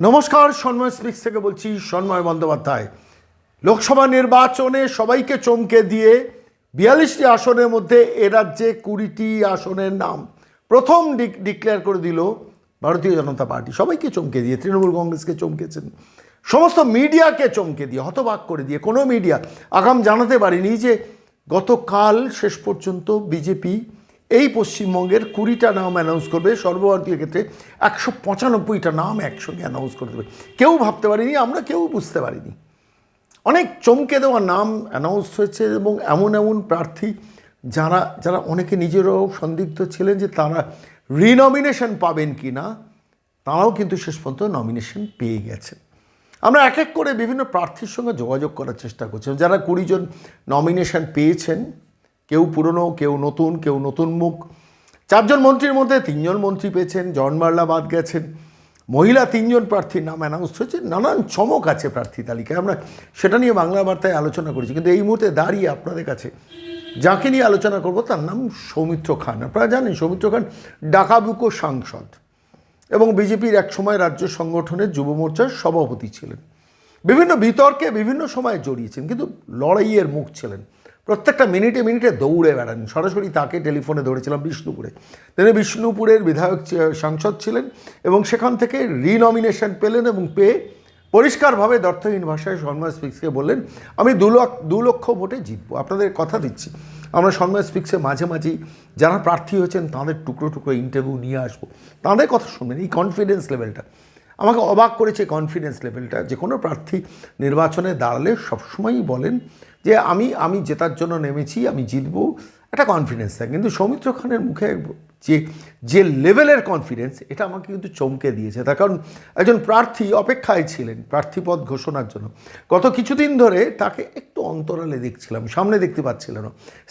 নমস্কার, সন্ময় স্পিক্স থেকে বলছি সন্ময় বন্দ্যোপাধ্যায়। লোকসভা নির্বাচনে সবাইকে চমকে দিয়ে বিয়াল্লিশটি আসনের মধ্যে এ রাজ্যে কুড়িটি আসনের নাম প্রথম ডিক্লেয়ার করে দিল ভারতীয় জনতা পার্টি। সবাইকে চমকে দিয়ে, তৃণমূল কংগ্রেসকে চমকেছেন। সমস্ত মিডিয়াকে চমকে দিয়ে, হতবাক করে দিয়ে, কোনো মিডিয়া, আগাম জানাতে পারিনি যে গতকাল শেষ পর্যন্ত বিজেপি এই পশ্চিমবঙ্গের কুড়িটা নাম অ্যানাউন্স করবে, সর্বভারতীয় ক্ষেত্রে একশো পঁচানব্বইটা নাম একসঙ্গে অ্যানাউন্স করে দেবে। কেউ ভাবতে পারিনি, আমরা কেউ বুঝতে পারিনি। অনেক চমকে দেওয়া নাম অ্যানাউন্স হয়েছে এবং এমন এমন প্রার্থী যারা যারা অনেকে নিজেরাও সন্দিগ্ধ ছিলেন যে তারা রিনমিনেশন পাবেন কি না, তারাও কিন্তু শেষ পর্যন্ত নমিনেশন পেয়ে গেছেন। আমরা এক এক করে বিভিন্ন প্রার্থীর সঙ্গে যোগাযোগ করার চেষ্টা করছিলাম। যারা কুড়িজন নমিনেশন পেয়েছেন কেউ পুরনো, কেউ নতুন কেউ নতুন মুখ। চারজন মন্ত্রীর মধ্যে তিনজন মন্ত্রী পেয়েছেন, জন মার্লা বাদ গেছেন। মহিলা তিনজন প্রার্থীর নাম অ্যানাউন্স হয়েছে, নানান চমক আছে প্রার্থী তালিকায়। আমরা সেটা নিয়ে বাংলা বার্তায় আলোচনা করেছি, কিন্তু এই মুহূর্তে দাঁড়িয়ে আপনাদের কাছে যাকে নিয়ে আলোচনা করব, তার নাম সৌমিত্র খান। আপনারা জানেন, সৌমিত্র খান ডাকাবুকো সাংসদ এবং বিজেপির একসময় রাজ্য সংগঠনের যুব মোর্চার সভাপতি ছিলেন। বিভিন্ন বিতর্কে বিভিন্ন সময়ে জড়িয়েছেন, কিন্তু লড়াইয়ের মুখ ছিলেন। প্রত্যেকটা মিনিটে মিনিটে দৌড়ে বেড়ান। সরাসরি তাকে টেলিফোনে ধরেছিলাম বিষ্ণুপুরে। তিনি বিষ্ণুপুরের বিধায়ক সাংসদ ছিলেন এবং সেখান থেকে রিনমিনেশন পেলেন এবং পেয়ে পরিষ্কারভাবে দর্থহীন ভাষায় সন্ময় স্পিক্সকে বললেন, আমি দু লক্ষ দু লক্ষ ভোটে জিতবো। আপনাদের কথা দিচ্ছি। আমরা সন্ময় স্পিক্সে মাঝে মাঝেই যারা প্রার্থী হয়েছেন, তাদের টুকরো টুকরো ইন্টারভিউ নিয়ে আসব। তাদের কথা শুনবেন, এই কনফিডেন্স লেভেলটা আমাকে অবাক করেছে কনফিডেন্স লেভেলটা যে কোনো প্রার্থী নির্বাচনে দাঁড়ালে সবসময়ই বলেন যে, আমি আমি জেতার জন্য নেমেছি, আমি জিতবো। একটা কনফিডেন্স থাকে। কিন্তু সৌমিত্র খানের মুখে যে যে লেভেলের কনফিডেন্স এটা আমাকে কিন্তু চমকে দিয়েছে। তার কারণ একজন প্রার্থী অপেক্ষায় ছিলেন, প্রার্থীপদ ঘোষণার জন্য। গত কিছুদিন ধরে তাকে একটু অন্তরালে দেখছিলাম, সামনে দেখতে পাচ্ছিলাম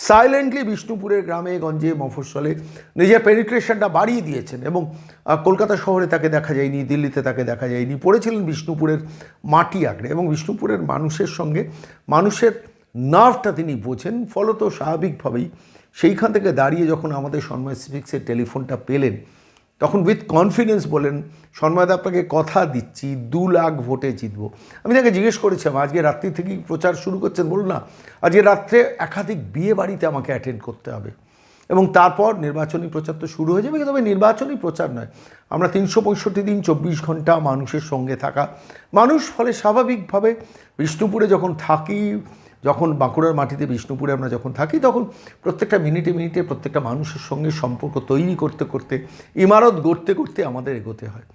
সাইলেন্টলি বিষ্ণুপুরের গ্রামে, গঞ্জে, মফস্বলে নিজের পেনিট্রেশনটা বাড়িয়ে দিয়েছেন এবং কলকাতা শহরে তাকে দেখা যায়নি, দিল্লিতে তাকে দেখা যায়নি, পড়েছিলেন বিষ্ণুপুরের মাটি আঁকড়ে এবং বিষ্ণুপুরের মানুষের সঙ্গে মানুষের নার্ভটা তিনি বোঝেন, ফলত স্বাভাবিকভাবেই সেইখান থেকে দাঁড়িয়ে যখন আমাদের সন্ময় স্পিক্সের টেলিফোনটা পেলেন, তখন উইথ কনফিডেন্স বলেন সন্ময়দা আপনাকে কথা দিচ্ছি, দু লাখ ভোটে জিতবো। আমি তাকে জিজ্ঞেস করেছিলাম, আজকে রাত্রি থেকেই প্রচার শুরু করছেন? বলুন না, আজকে রাত্রে একাধিক বিয়ে বাড়িতে আমাকে অ্যাটেন্ড করতে হবে। এবং তারপর নির্বাচনী প্রচার তো শুরু হয়ে যাবে, তবে নির্বাচনী প্রচার নয়। আমরা তিনশো পঁয়ষট্টি দিন, চব্বিশ ঘণ্টা মানুষের সঙ্গে থাকা। মানুষ ফলে স্বাভাবিকভাবে বিষ্ণুপুরে যখন থাকি যখন বাঁকুড়ার মাটিতে বিষ্ণুপুরে আমরা যখন থাকি, তখন প্রত্যেকটা মিনিটে মিনিটে প্রত্যেকটা মানুষের সঙ্গে সম্পর্ক তৈরি করতে করতে, ইমারত গড়তে করতে আমাদের এগোতে হয়।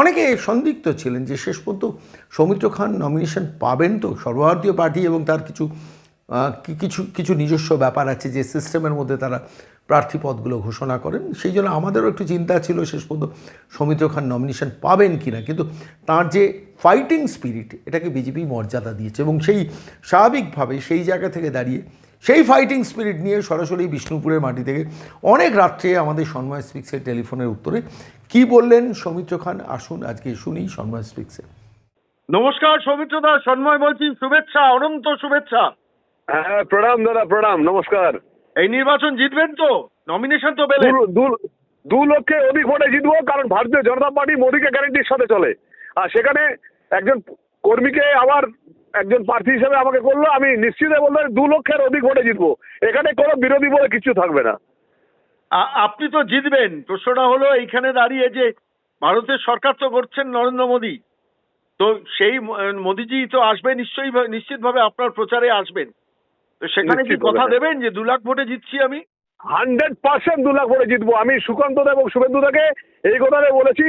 অনেকে সন্দিগ্ধ ছিলেন যে শেষ পর্যন্ত সৌমিত্র খান নমিনেশন পাবেন তো, সর্বভারতীয় পার্টি এবং তার কিছু কিছু কিছু নিজস্ব ব্যাপার আছে যে সিস্টেমের মধ্যে তারা প্রার্থী পদগুলো ঘোষণা করেন। সেই জন্য আমাদেরও একটু চিন্তা ছিল শেষ পর্যন্ত সৌমিত্র খান নমিনেশন পাবেন কি না কিন্তু তার যে ফাইটিং স্পিরিট এটাকে বিজেপি মর্যাদা দিয়েছে এবং সেই স্বাভাবিকভাবে সেই জায়গা থেকে দাঁড়িয়ে সেই ফাইটিং স্পিরিট নিয়ে সরাসরি বিষ্ণুপুরের মাটি থেকে অনেক রাত্রে আমাদের সন্ময় স্পিক্সের টেলিফোনের উত্তরে কি বললেন সৌমিত্র খান? আসুন আজকে শুনি সন্ময় স্পিক্সে। নমস্কার সৌমিত্র দাস সন্ময় বলছি শুভেচ্ছা অনন্ত শুভেচ্ছা। হ্যাঁ প্রণাম দাদা প্রণাম নমস্কার। এই নির্বাচন জিতবেন তো নমিনেশন তো পেলেন। দু- দু- দু লক্ষে অধিক ভোটে জিতবো কারণ ভারতীয় জনতা পার্টি মোদীকে গ্যারেন্টির সাথে চলে। আর সেখানে একজন কর্মীকে আবার একজন প্রার্থী হিসেবে আমাকে করল আমি নিশ্চিত বলতে পারি দু লক্ষের অধিক ভোটে জিতবো। এখানে কোনো বিরোধী বলে কিছু থাকবে না। আপনি তো জিতবেন। প্রশ্নটা হলো এইখানে দাঁড়িয়ে যে ভারতের সরকার তো করছেন নরেন্দ্র মোদী। তো সেই মোদিজি তো আসবে নিশ্চয়ই নিশ্চিতভাবে আপনার প্রচারে আসবেন। সেখানে কি কথা। দেবেন যে দু লাখ ভোটে জিতছি আমি? হান্ড্রেড পার্সেন্ট দু লাখ ভোটে জিতবো। আমি সুকান্ত দা এবং শুভেন্দু দাকে এই কথাটা বলেছি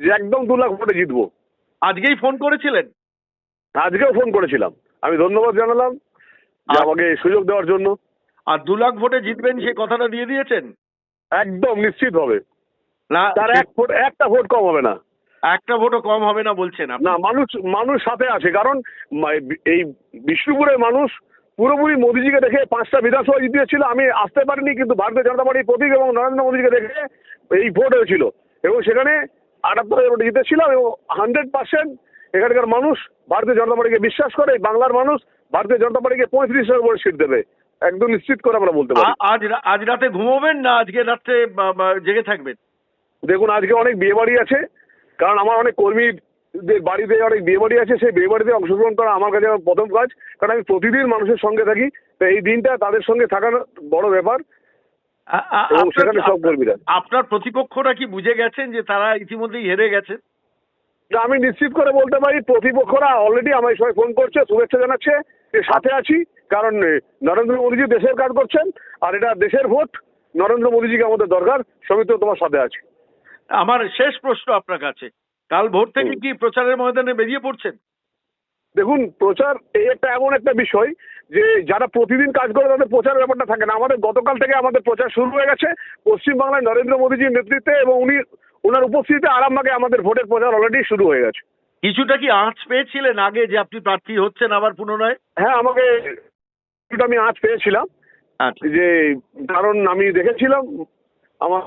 যে একদম দু লাখ ভোটে জিতবো। আজকেই ফোন করেছিলেন? আজকেও ফোন করেছিলাম। আমি ধন্যবাদ জানালাম আমাকে সুযোগ দেওয়ার জন্য। আর দু লাখ ভোটে জিতবেন সে কথাটা দিয়ে দিয়েছেন? একদম নিশ্চিত হবে। না তার এক ভোট একটা ভোট কম হবে না। একটা ভোটও কম হবে না বলছেন না মানুষ মানুষ সাথে আছে। কারণ এই বিষ্ণুপুরের মানুষ পুরোপুরি মোদিজিকে দেখে পাঁচটা বিধানসভা জিতিয়েছিল আমি আসতে পারিনি কিন্তু ভারতীয় জনতা পার্টির প্রতীক এবং নরেন্দ্র মোদীকে দেখে এই ভোট হয়েছিল। এবং সেখানে আটাত্তর হাজার ভোটে জিতেছিলাম এবং হান্ড্রেড পার্সেন্ট এখানকার মানুষ ভারতীয় জনতা পার্টিকে বিশ্বাস করে বাংলার মানুষ ভারতীয় জনতা পার্টিকে পঁয়ত্রিশ হাজার ভোট সিট দেবে। একদম নিশ্চিত করে আমরা বলতে পারি। আজ আজ রাতে ঘুমোবেন না আজকে রাত্রে জেগে থাকবেন? দেখুন আজকে অনেক বিয়ে বাড়ি আছে কারণ আমার অনেক কর্মী বাড়িতে অনেক বিয়ে বাড়ি আছে সেই বিয়ে বাড়িতে অংশগ্রহণ করা আমার কাছে আমার প্রথম কাজ। কারণ আমি প্রতিদিন মানুষের সঙ্গে থাকি তো এই দিনটা তাদের সঙ্গে থাকার বড় ব্যাপার। এবং সেখানে সব কর্মীরা। আপনার প্রতিপক্ষরা কি বুঝে গেছেন যে তারা ইতিমধ্যেই হেরে গেছে? তা আমি নিশ্চিত করে বলতে পারি প্রতিপক্ষরা অলরেডি আমায় সবাই ফোন করছে শুভেচ্ছা জানাচ্ছে যে সাথে আছি। কারণ নরেন্দ্র মোদীজি দেশের কাজ করছেন আর এটা দেশের ভোট। নরেন্দ্র মোদীজিকে আমাদের দরকার সমিত তোমার সাথে আছে। আমার শেষ প্রশ্ন আপনার কাছে। কাল ভোর থেকে কি প্রচারের ময়দানে বেরিয়ে পড়ছেন? দেখুন প্রচার এই একটা এমন একটা বিষয় যে যারা প্রতিদিন কাজ করে তাদের প্রচার ব্যাপারটা থাকে না। আমাদের গতকাল থেকে আমাদের প্রচার শুরু হয়ে গেছে পশ্চিমবাংলায় নরেন্দ্র মোদীজির নেতৃত্বে এবং উনি ওনার উপস্থিতিতে আরামবাগে আমাদের ভোটের প্রচার অলরেডি শুরু হয়ে গেছে। কিছুটা কি আঁচ পেয়েছিলেন আগে যে আপনি প্রার্থী হচ্ছেন আবার পুনরায়? হ্যাঁ আমাকে কিছুটা আমি আজ পেয়েছিলাম। আচ্ছা। যে কারণ আমি দেখেছিলাম আমার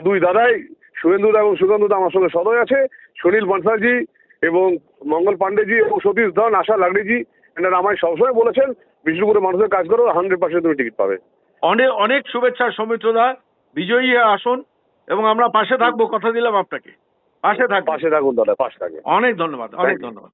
দুই দাদাই শুভেন্দুদা এবং সুগন্ধুদা আমার সঙ্গে সদয় আছে। সুনীল বনসালজি এবং মঙ্গল পান্ডেজি এবং সতীশ ধন আশা লাগড়িজি এনারা আমায় সবসময় বলেছেন বিষ্ণুপুরে মানুষের কাজ করো হান্ড্রেড পার্সেন্ট তুমি টিকিট পাবে। অনেক অনেক শুভেচ্ছা সৌমিত্রদা বিজয়ী আসুন এবং আমরা পাশে থাকব কথা দিলাম আপনাকে। পাশে থাক পাশে থাকুন দাদা পাশে থাকবে অনেক ধন্যবাদ অনেক ধন্যবাদ।